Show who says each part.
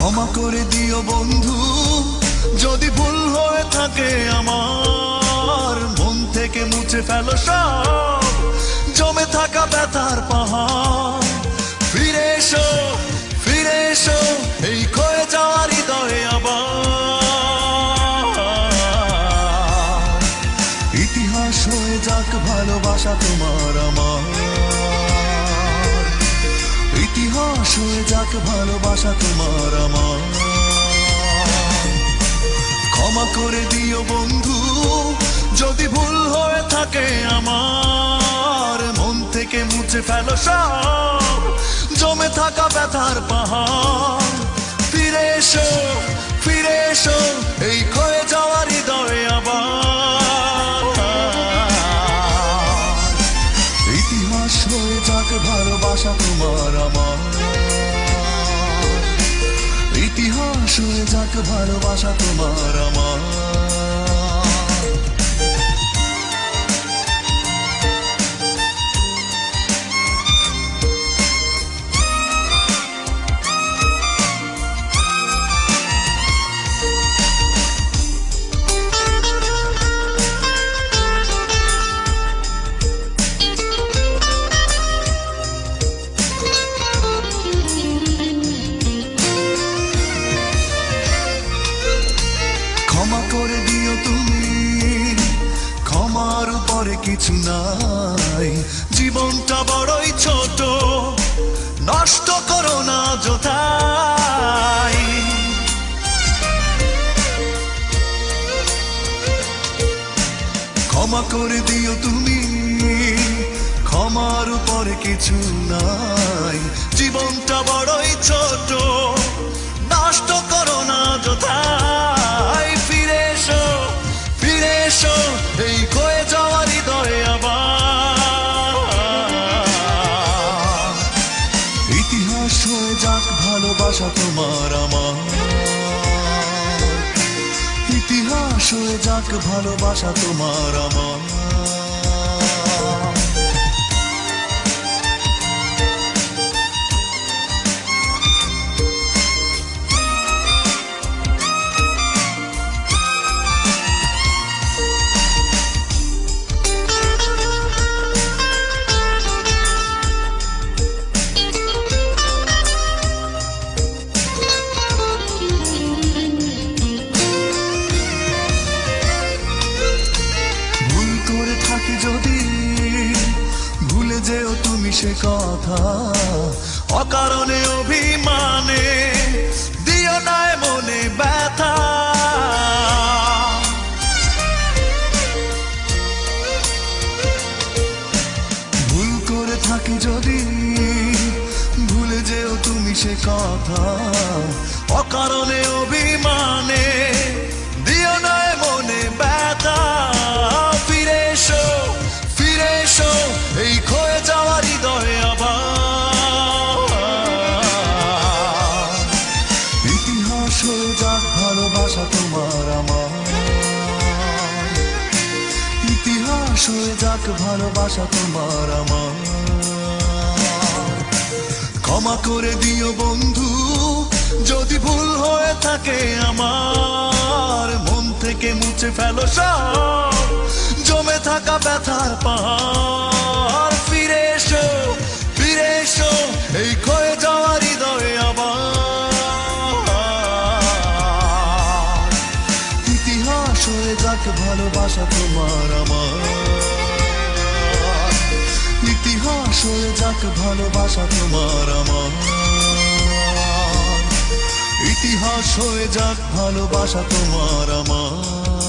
Speaker 1: ক্ষমা করে দিও বন্ধু। যদি ভুল হয়ে থাকে আমার, মন থেকে মুছে ফেলো সব। জমে থাকা ব্যথার পাহাড়। ফিরে এসো ফিরে এসো, এই ক্ষয়ে যাওয়ার হৃদয়ে আবার। ইতিহাস হয়ে যাক, ভালোবাসা তোমার আমার। ইতিহাস যাক ভালোবাসা তোমার আমার। ক্ষমা করে দিও বন্ধু, যদি ভুল হয়ে থাকে আমার, মন থেকে মুছে ফেলো সব। জমে থাকা ব্যথার পাহাড়। ফিরে এসো ফিরে এসো, এই ক্ষয়ে যাওয়ার হয়ে যাক ভালোবাসা তোমার আমার কিছু নাই। জীবনটা বড়ই ছোট, নষ্ট করো না যোথাই। ক্ষমা করে দিও তুমি, ক্ষমার উপরে কিছু নাই। জীবনটা বড়ই ছোট, নষ্ট করো না যোথাই। ইতিহাস হয়ে যাক ভালোবাসা তোমার আমার। ইতিহাস হয়ে যাক ভালোবাসা তোমার আমার। করে থাকি যদি, ভুলে যেও তুমি সে কথা। অকারণে, অভিমানে দিও নাই মনে ব্যথা। ভুল করে থাকি যদি, ভুলে যেও তুমি সে কথা। যাক ভালোবাসা তোমার আমার। ক্ষমা করে দিও বন্ধু, যদি ভুল হয়ে থাকে আমার, মন থেকে মুছে ফেলো জমে থাকা ব্যথার পাহাড়, ফিরে এসো ফিরে এসো, এই ক্ষয়ে যাওয়ার হৃদয়ে আবার। ইতিহাস হয়ে যাক ভালোবাসা তোমার আমার। ইতিহাস হয়ে যাক ভালোবাসা তোমার আমার। ইতিহাস হয়ে যাক ভালোবাসা তোমার আমার।